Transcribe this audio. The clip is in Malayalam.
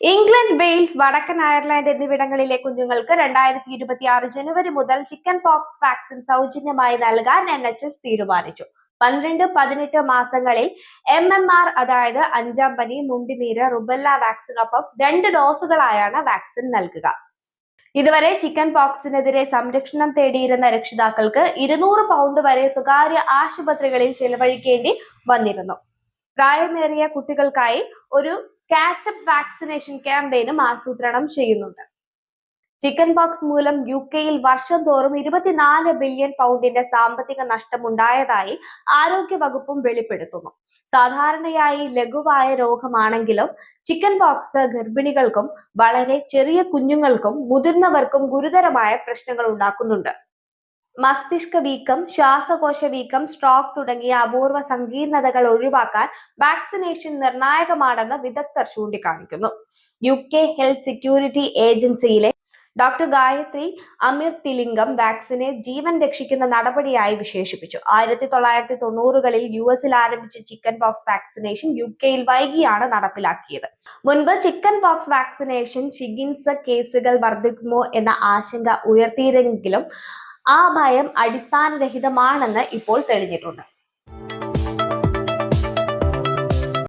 ഇംഗ്ലണ്ട് വെയിൽസ് വടക്കൻ അയർലൻഡ് എന്നിവിടങ്ങളിലെ കുഞ്ഞുങ്ങൾക്ക് രണ്ടായിരത്തി ഇരുപത്തി ആറ് ജനുവരി മുതൽ ചിക്കൻ പോക്സ് വാക്സിൻ സൗജന്യമായി നൽകാൻ എൻ എച്ച് എസ് തീരുമാനിച്ചു. പന്ത്രണ്ട് പതിനെട്ട് മാസങ്ങളിൽ എം എം ആർ അതായത് അഞ്ചാം പനി മുണ്ടിനീര് റുബല്ല വാക്സിനൊപ്പം രണ്ട് ഡോസുകളായാണ് വാക്സിൻ നൽകുക. ഇതുവരെ ചിക്കൻ പോക്സിനെതിരെ സംരക്ഷണം തേടിയിരുന്ന രക്ഷിതാക്കൾക്ക് ഇരുന്നൂറ് പൗണ്ട് വരെ സ്വകാര്യ ആശുപത്രികളിൽ ചെലവഴിക്കേണ്ടി വന്നിരുന്നു. പ്രായമേറിയ കുട്ടികൾക്കായി ഒരു കാച്ചപ്പ് വാക്സിനേഷൻ ക്യാമ്പയിനും ആസൂത്രണം ചെയ്യുന്നുണ്ട്. ചിക്കൻ പോക്സ് മൂലം യു കെയിൽ വർഷം തോറും ഇരുപത്തിനാല് ബില്യൺ പൗണ്ടിന്റെ സാമ്പത്തിക നഷ്ടമുണ്ടായതായി ആരോഗ്യ വകുപ്പും വെളിപ്പെടുത്തുന്നു. സാധാരണയായി ലഘുവായ രോഗമാണെങ്കിലും ചിക്കൻ പോക്സ് ഗർഭിണികൾക്കും വളരെ ചെറിയ കുഞ്ഞുങ്ങൾക്കും മുതിർന്നവർക്കും ഗുരുതരമായ പ്രശ്നങ്ങൾ ഉണ്ടാക്കുന്നുണ്ട്. മസ്തിഷ്ക വീക്കം ശ്വാസകോശ വീക്കം സ്ട്രോക്ക് തുടങ്ങിയ അപൂർവ സങ്കീർണതകൾ ഒഴിവാക്കാൻ വാക്സിനേഷൻ നിർണായകമാണെന്ന് വിദഗ്ധർ ചൂണ്ടിക്കാണിക്കുന്നു. യു കെ ഹെൽത്ത് സെക്യൂരിറ്റി ഏജൻസിയിലെ ഡോക്ടർ ഗായത്രി അമിർ തിലിംഗം വാക്സിനെ ജീവൻ രക്ഷിക്കുന്ന നടപടിയായി വിശേഷിപ്പിച്ചു. ആയിരത്തി തൊള്ളായിരത്തി തൊണ്ണൂറുകളിൽ യു എസിൽ ആരംഭിച്ച ചിക്കൻ പോക്സ് വാക്സിനേഷൻ യു കെയിൽ വൈകിയാണ് നടപ്പിലാക്കിയത്. മുൻപ് ചിക്കൻ പോക്സ് വാക്സിനേഷൻ ചികിത്സ കേസുകൾ വർദ്ധിക്കുമോ എന്ന ആശങ്ക ഉയർത്തിയിരുന്നെങ്കിലും ആ ഭയം അടിസ്ഥാനരഹിതമാണെന്ന് ഇപ്പോൾ തെളിഞ്ഞിട്ടുണ്ട്.